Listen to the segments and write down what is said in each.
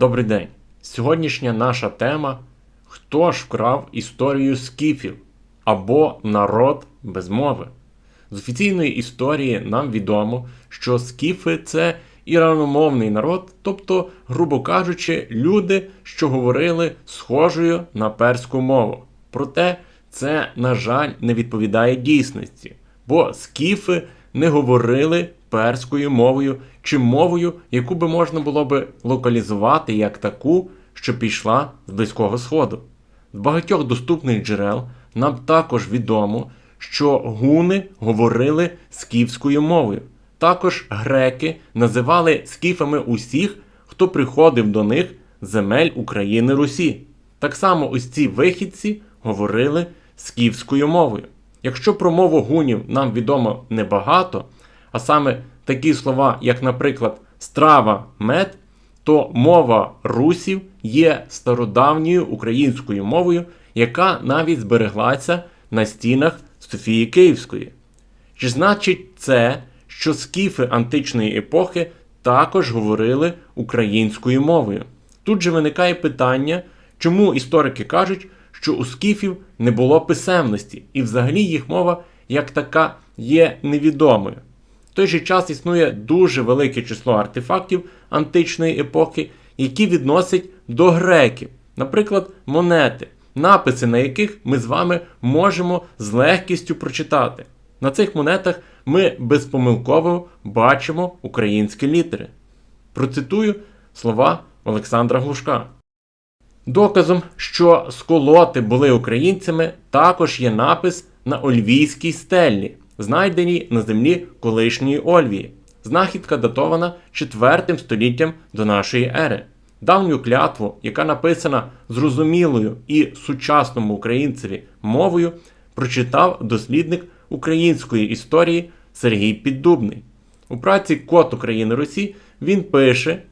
Добрий день! Сьогоднішня наша тема Хто ж вкрав історію скіфів або народ без мови? З офіційної історії нам відомо, що скіфи це іраномовний народ, тобто, грубо кажучи, люди, що говорили схожою на перську мову. Проте це, на жаль, не відповідає дійсності, бо скіфи не говорили перською мовою чи мовою, яку би можна було би локалізувати як таку, що пішла з Близького Сходу. З багатьох доступних джерел нам також відомо, що гуни говорили скіфською мовою. Також греки називали скіфами усіх, хто приходив до них з земель України Русі. Так само ось ці вихідці говорили скіфською мовою. Якщо про мову гунів нам відомо небагато, а саме такі слова, як, наприклад, страва, мед, то мова русів є стародавньою українською мовою, яка навіть збереглася на стінах Софії Київської. Чи значить це, що скіфи античної епохи також говорили українською мовою? Тут же виникає питання, чому історики кажуть, що у скіфів не було писемності, і взагалі їх мова як така є невідомою. Той же час існує дуже велике число артефактів античної епохи, які відносять до греків, наприклад, монети, написи на яких ми з вами можемо з легкістю прочитати. На цих монетах ми безпомилково бачимо українські літери. Процитую слова Олександра Глушка. Доказом, що сколоти були українцями, також є напис на Ольвійській стелі, знайденій на землі колишньої Ольвії. Знахідка датована 4 століттям до нашої ери. Давню клятву, яка написана зрозумілою і сучасному українцеві мовою, прочитав дослідник української історії Сергій Піддубний. У праці Код України Русі він пише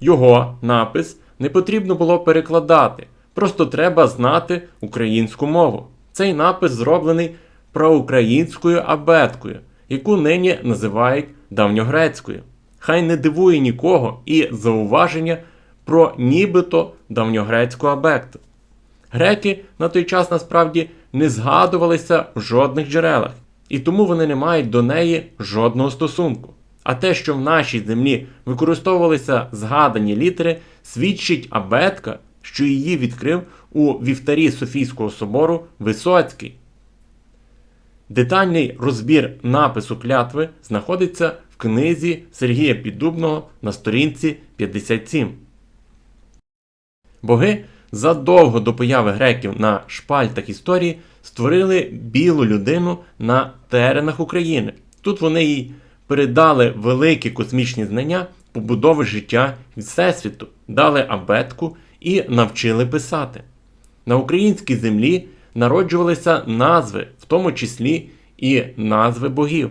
його напис не потрібно було перекладати, просто треба знати українську мову. Цей напис зроблений проукраїнською абеткою, яку нині називають давньогрецькою. Хай не дивує нікого і зауваження про нібито давньогрецьку абекту. Греки на той час насправді не згадувалися в жодних джерелах, і тому вони не мають до неї жодного стосунку. А те, що в нашій землі використовувалися згадані літери, свідчить абетка, що її відкрив у вівтарі Софійського собору Висоцький. Детальний розбір напису клятви знаходиться в книзі Сергія Піддубного на сторінці 57. Боги задовго до появи греків на шпальтах історії створили білу людину на теренах України. Тут вони їй передали великі космічні знання побудови життя Всесвіту, дали абетку і навчили писати. На українській землі народжувалися назви, в тому числі і назви богів.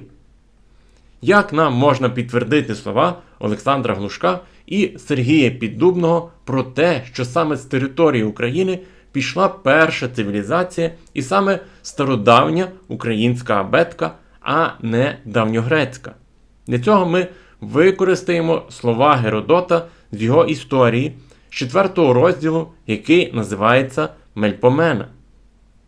Як нам можна підтвердити слова Олександра Глушка і Сергія Піддубного про те, що саме з території України пішла перша цивілізація і саме стародавня українська абетка, а не давньогрецька? Для цього ми використаємо слова Геродота з його історії з 4 розділу, який називається Мельпомена.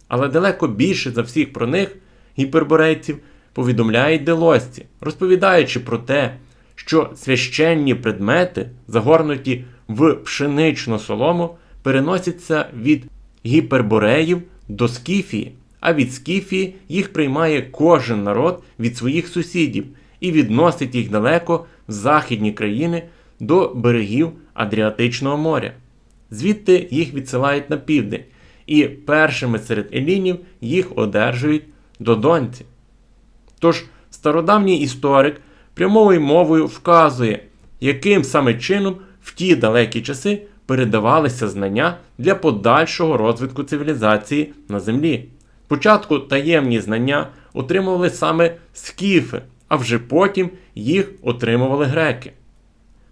Але далеко більше за всіх про них гіперборейців повідомляють делості, розповідаючи про те, що священні предмети, загорнуті в пшеничну солому, переносяться від гіпербореїв до скіфії, а від скіфії їх приймає кожен народ від своїх сусідів і відносить їх далеко в західні країни до берегів Адріатичного моря. Звідти їх відсилають на південь, і першими серед елінів їх одержують додонці. Тож стародавній історик прямовою мовою вказує, яким саме чином в ті далекі часи передавалися знання для подальшого розвитку цивілізації на землі. Спочатку таємні знання отримували саме скіфи, а вже потім їх отримували греки.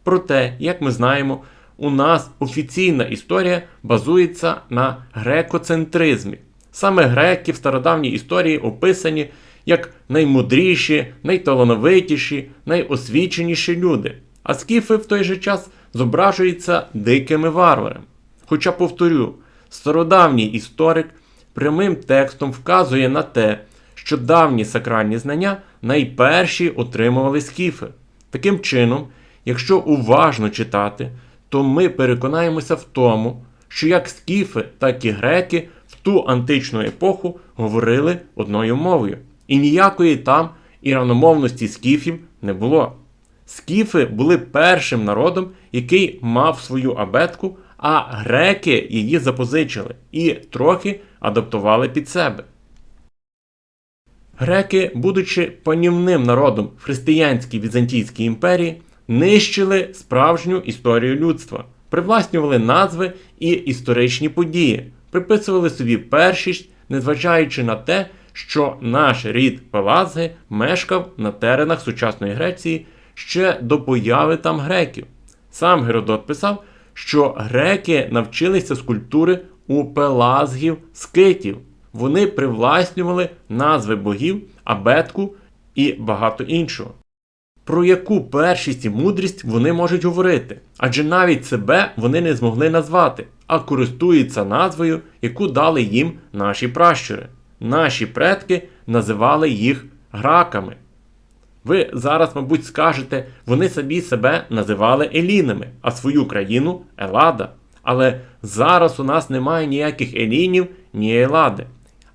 Проте, як ми знаємо, у нас офіційна історія базується на грекоцентризмі. Саме греки в стародавній історії описані як наймудріші, найталановитіші, найосвіченіші люди. а скіфи в той же час зображуються дикими варварами. Хоча, повторю, стародавній історик прямим текстом вказує на те, що давні сакральні знання найперші отримували скіфи. Таким чином, якщо уважно читати, то ми переконаємося в тому, що як скіфи, так і греки в ту античну епоху говорили одною мовою, і ніякої там іраномовності скіфів не було. Скіфи були першим народом, який мав свою абетку, а греки її запозичили і трохи адаптували під себе. Греки, будучи панівним народом в християнській Візантійській імперії, нищили справжню історію людства, привласнювали назви і історичні події, приписували собі першість, незважаючи на те, що наш рід Пелазги мешкав на теренах сучасної Греції ще до появи там греків. Сам Геродот писав, що греки навчилися скульптури у пелазгів скитів. Вони привласнювали назви богів, абетку і багато іншого. Про яку першість і мудрість вони можуть говорити? Адже навіть себе вони не змогли назвати, а користуються назвою, яку дали їм наші пращури. Наші предки називали їх граками. Ви зараз, мабуть, скажете, вони самі себе називали Елінами, а свою країну Елада. Але зараз у нас немає ніяких Елінів, ні Елади.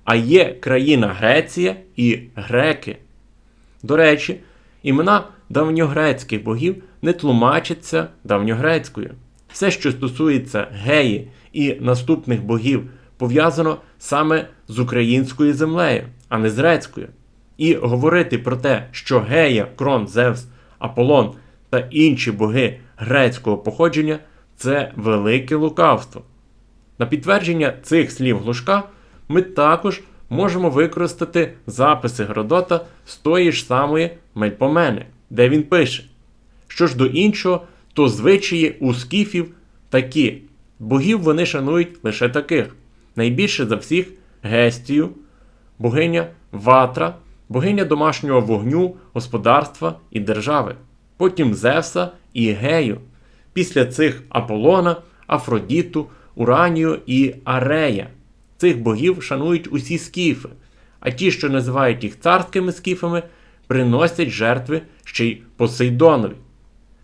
А є країна Греція і греки. До речі, імена давньогрецьких богів не тлумачаться давньогрецькою. Все, що стосується геї і наступних богів, пов'язано саме з українською землею, а не з грецькою. І говорити про те, що Гея, Крон, Зевс, Аполлон та інші боги грецького походження це велике лукавство. На підтвердження цих слів Глушка ми також можемо використати записи Геродота з тої ж самої Мельпомени, де він пише. Що ж до іншого, то звичаї у скіфів такі: богів вони шанують лише таких. Найбільше за всіх Гестію, богиня Ватра, богиня домашнього вогню, господарства і держави, потім Зевса і Гею. Після цих Аполлона, Афродіту, Уранію і Арея. Цих богів шанують усі скіфи, а ті, що називають їх царськими скіфами, приносять жертви ще й Посейдонові.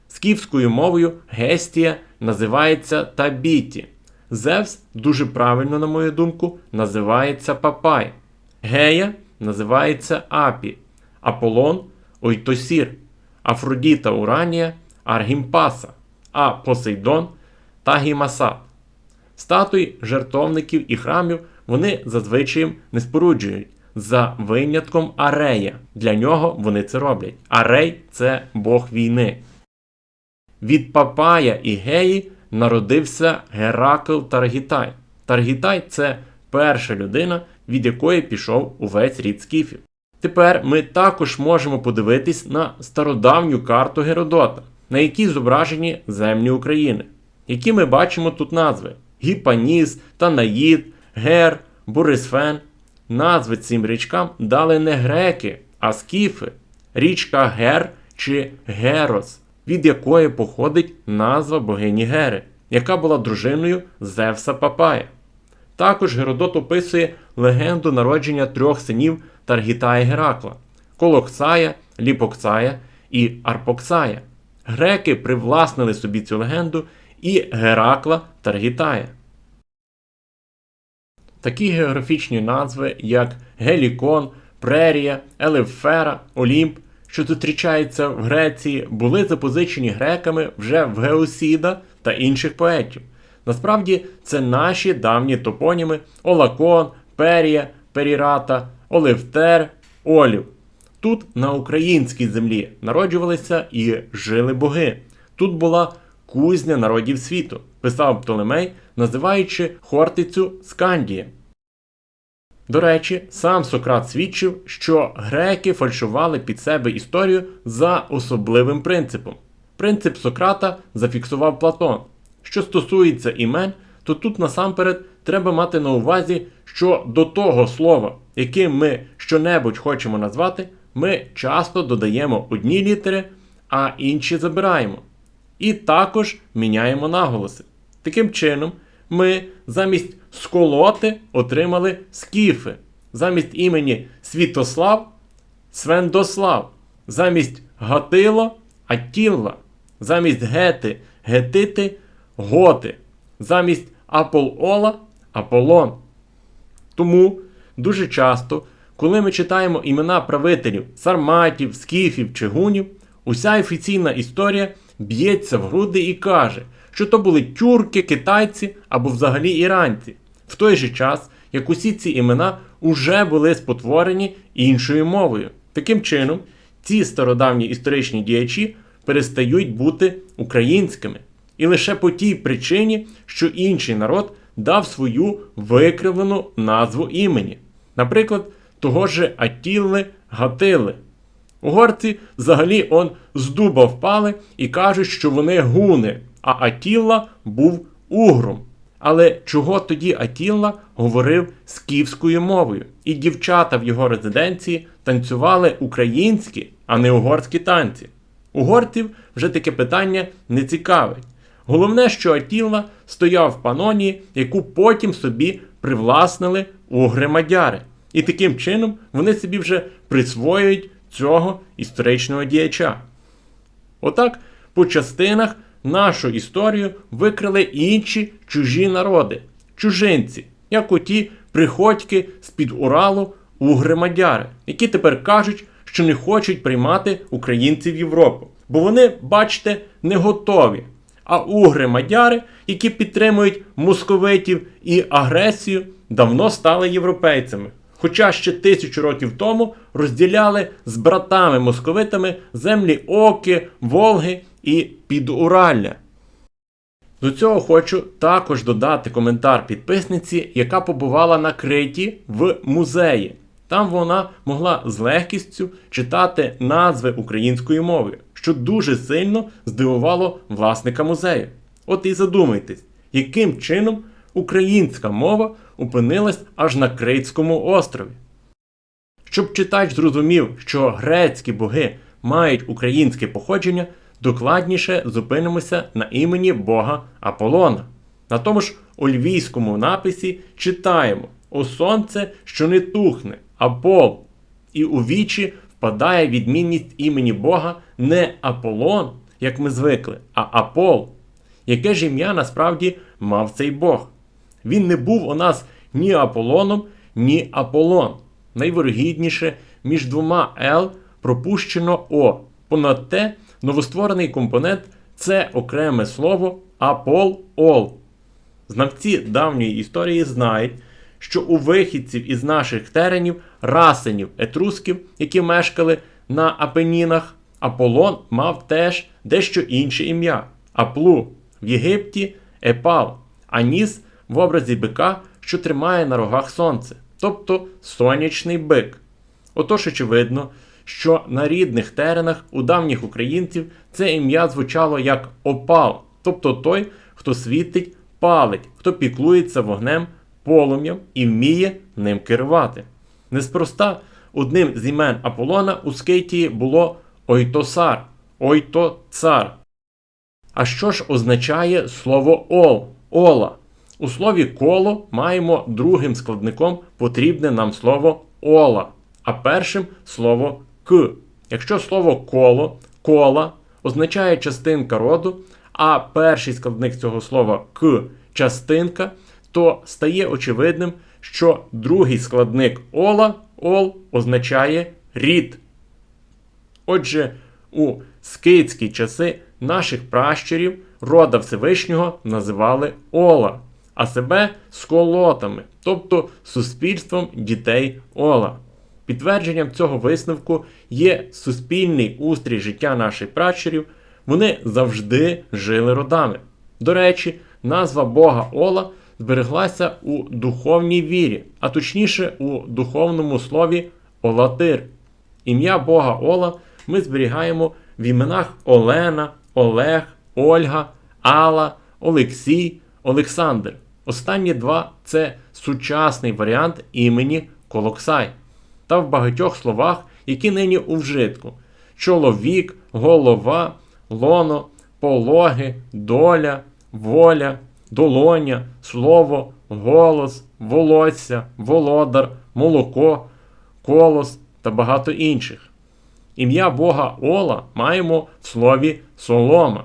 Скіфською мовою Гестія називається Табіті. Зевс, дуже правильно, на мою думку, називається Папай. Гея називається Апі, Аполлон Ойтосір, Афродіта Уранія Аргімпаса, а Посейдон Тагімасат. Статуй жертовників і храмів вони зазвичай не споруджують за винятком Арея. Для нього вони це роблять. Арей це Бог війни. Від Папая і Геї народився Геракл Таргітай. Таргітай це перша людина, від якої пішов увесь рід скіфів. Тепер ми також можемо подивитись на стародавню карту Геродота, на якій зображені землі України. Які ми бачимо тут назви: Гіпаніс, Танаїд, Гер, Борисфен. Назви цим річкам дали не греки, а скіфи. Річка Гер чи Герос, від якої походить назва богині Гери, яка була дружиною Зевса Папая. Також Геродот описує легенду народження трьох синів Таргітая Геракла Колоксая, Ліпоксая і Арпоксая. Греки привласнили собі цю легенду і Геракла Таргітая. Такі географічні назви, як Гелікон, Прерія, Елевфера, Олімп, що зустрічаються в Греції, були запозичені греками вже в Геосіда та інших поетів. Насправді це наші давні топоніми Олакон, Перія, Перірата, Оливтер, Олів. Тут на українській землі народжувалися і жили боги. Тут була кузня народів світу, писав Птолемей, називаючи Хортицю Скандія. До речі, сам Сократ свідчив, що греки фальшували під себе історію за особливим принципом. Принцип Сократа зафіксував Платон. Що стосується імен, то тут насамперед треба мати на увазі, що до того слова, яким ми щонебудь хочемо назвати, ми часто додаємо одні літери, а інші забираємо. І також міняємо наголоси. Таким чином, ми замість сколоти отримали скіфи, замість імені Світослав Свендослав, замість Гатило Аттілла, замість гети гетити готи, замість Аполола Аполлон. Тому дуже часто, коли ми читаємо імена правителів сарматів, скіфів чи гунів, уся офіційна історія б'ється в груди і каже, що то були тюрки, китайці або взагалі іранці, в той же час, як усі ці імена уже були спотворені іншою мовою. Таким чином, ці стародавні історичні діячі перестають бути українськими. І лише по тій причині, що інший народ дав свою викривлену назву імені. Наприклад, того же Атілли Гатили. Угорці взагалі он з дуба впали і кажуть, що вони гуни, а Атілла був угром. Але чого тоді Атілла говорив скіфською мовою, і дівчата в його резиденції танцювали українські, а не угорські танці? Угорців вже таке питання не цікавить. Головне, що Атілла стояв в панонії, яку потім собі привласнили угри-мадяри. І таким чином вони собі вже присвоюють цього історичного діяча. Отак, по частинах нашу історію викрили інші чужі народи, чужинці, як оті приходьки з-під Уралу угри-мадяри, які тепер кажуть, що не хочуть приймати українців в Європу. Бо вони, бачите, не готові. А угри-мадяри, які підтримують московитів і агресію, давно стали європейцями. Хоча ще тисячу років тому розділяли з братами-московитами землі Оки, Волги і Підуралля. До цього хочу також додати коментар підписниці, яка побувала на Криті в музеї. Там вона могла з легкістю читати назви українською мовою, що дуже сильно здивувало власника музею. От і задумайтесь, яким чином українська мова опинилась аж на Критському острові. Щоб читач зрозумів, що грецькі боги мають українське походження, докладніше зупинимося на імені Бога Аполлона. На тому ж ольвійському написі читаємо О сонце, що не тухне, Апол. І у вічі впадає відмінність імені Бога не Аполлон, як ми звикли, а Апол. Яке ж ім'я насправді мав цей Бог? Він не був у нас ні Аполлоном, ні Аполлон. Найвирогідніше між двома Л пропущено О. Понад те, новостворений компонент це окреме слово Апол-Ол. Знавці давньої історії знають, що у вихідців із наших теренів, расенів, етрусків, які мешкали на Апенінах, Аполлон мав теж дещо інше ім'я Аплу в Єгипті Епал, а ніс в образі бика, що тримає на рогах сонце, тобто сонячний бик. Отож, очевидно, що на рідних теренах у давніх українців це ім'я звучало як опал, тобто той, хто світить, палить, хто піклується вогнем, полум'ям і вміє ним керувати. Неспроста одним з імен Аполлона у Скейтії було Ойтосар, Ойто цар. А що ж означає слово ол, ола? У слові коло маємо другим складником потрібне нам слово ола, а першим слово к. Якщо слово коло, кола означає частинка роду, а перший складник цього слова к частинка, то стає очевидним, що другий складник ола ол означає рід. Отже, у скитські часи наших пращурів рода Всевишнього називали Ола, а себе сколотами, тобто суспільством дітей Ола. Підтвердженням цього висновку є суспільний устрій життя наших пращурів. Вони завжди жили родами. До речі, назва Бога Ола збереглася у духовній вірі, а точніше у духовному слові Олатир. Ім'я Бога Ола ми зберігаємо в іменах Олена, Олег, Ольга, Алла, Олексій, Олександр. Останні два це сучасний варіант імені Колоксай. Та в багатьох словах, які нині у вжитку: чоловік, голова, лоно, пологи, доля, воля, долоня, слово, голос, волосся, володар, молоко, колос та багато інших. Ім'я Бога Ола маємо в слові солома.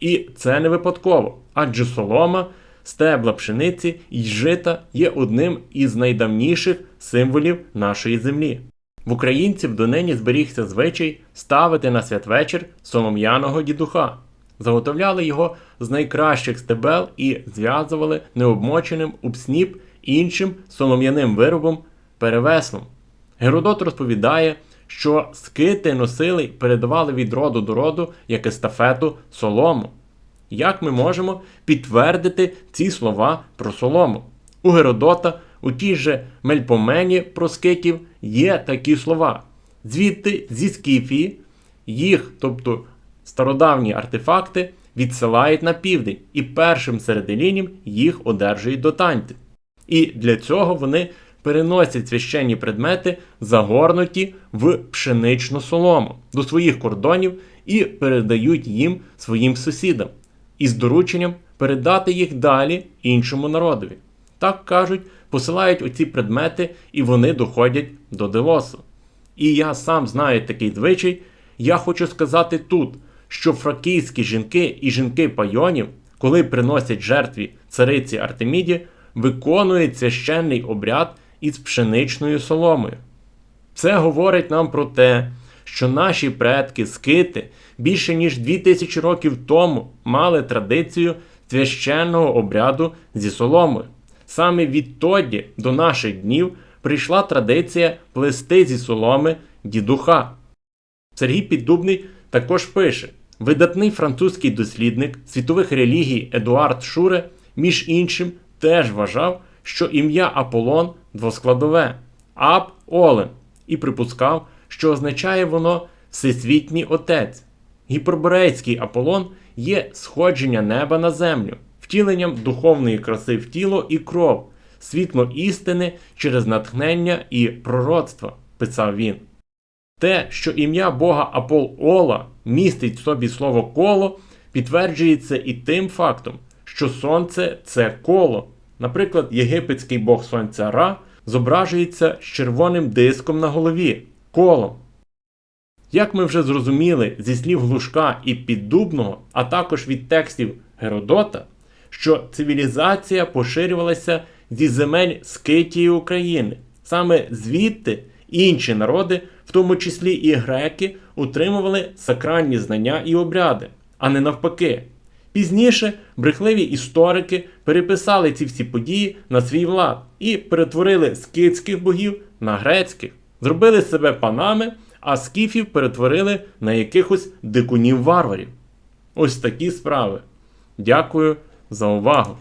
І це не випадково, адже солома, стебла пшениці і жита є одним із найдавніших символів нашої землі. В українців донині зберігся звичай ставити на святвечір солом'яного дідуха. Заготовляли його з найкращих стебел і зв'язували необмоченим у псніп іншим солом'яним виробом перевеслом. Геродот розповідає, що скити носили й передавали від роду до роду як естафету солому. Як ми можемо підтвердити ці слова про солому? У Геродота, у тій же Мельпомені про скитів є такі слова. Звідти зі Скіфії їх, тобто стародавні артефакти, відсилають на південь і першим серединінням їх одержують до танти. І для цього вони переносять священні предмети, загорнуті в пшеничну солому до своїх кордонів і передають їм своїм сусідам із дорученням передати їх далі іншому народові. Так кажуть, посилають оці предмети, і вони доходять до Девосу. І я сам знаю такий звичай. Я хочу сказати тут, що фракійські жінки і жінки пайонів, коли приносять жертві цариці Артеміді, виконують священний обряд із пшеничною соломою. Це говорить нам про те, що наші предки скити більше ніж 2000 років тому мали традицію священного обряду зі соломою. Саме відтоді до наших днів прийшла традиція плести зі соломи дідуха. Сергій Піддубний також пише: видатний французький дослідник світових релігій Едуард Шуре, між іншим, теж вважав, що ім'я Аполлон двоскладове Ап Олен, і припускав, що означає воно Всесвітній Отець. Гіперборейський Аполлон є сходження неба на землю, втіленням духовної краси в тіло і кров, світло істини через натхнення і пророцтво, писав він. Те, що ім'я Бога Апол Ола містить в собі слово коло, підтверджується і тим фактом, що сонце це коло. Наприклад, єгипетський бог сонця Ра зображується з червоним диском на голові колом. Як ми вже зрозуміли зі слів Глушка і Піддубного, а також від текстів Геродота, що цивілізація поширювалася зі земель Скитії України. Саме звідти інші народи, в тому числі і греки, утримували сакральні знання і обряди, а не навпаки. Пізніше брехливі історики переписали ці всі події на свій влад і перетворили скитських богів на грецьких, зробили себе панами, а скіфів перетворили на якихось дикунів варварів. Ось такі справи. Дякую за увагу!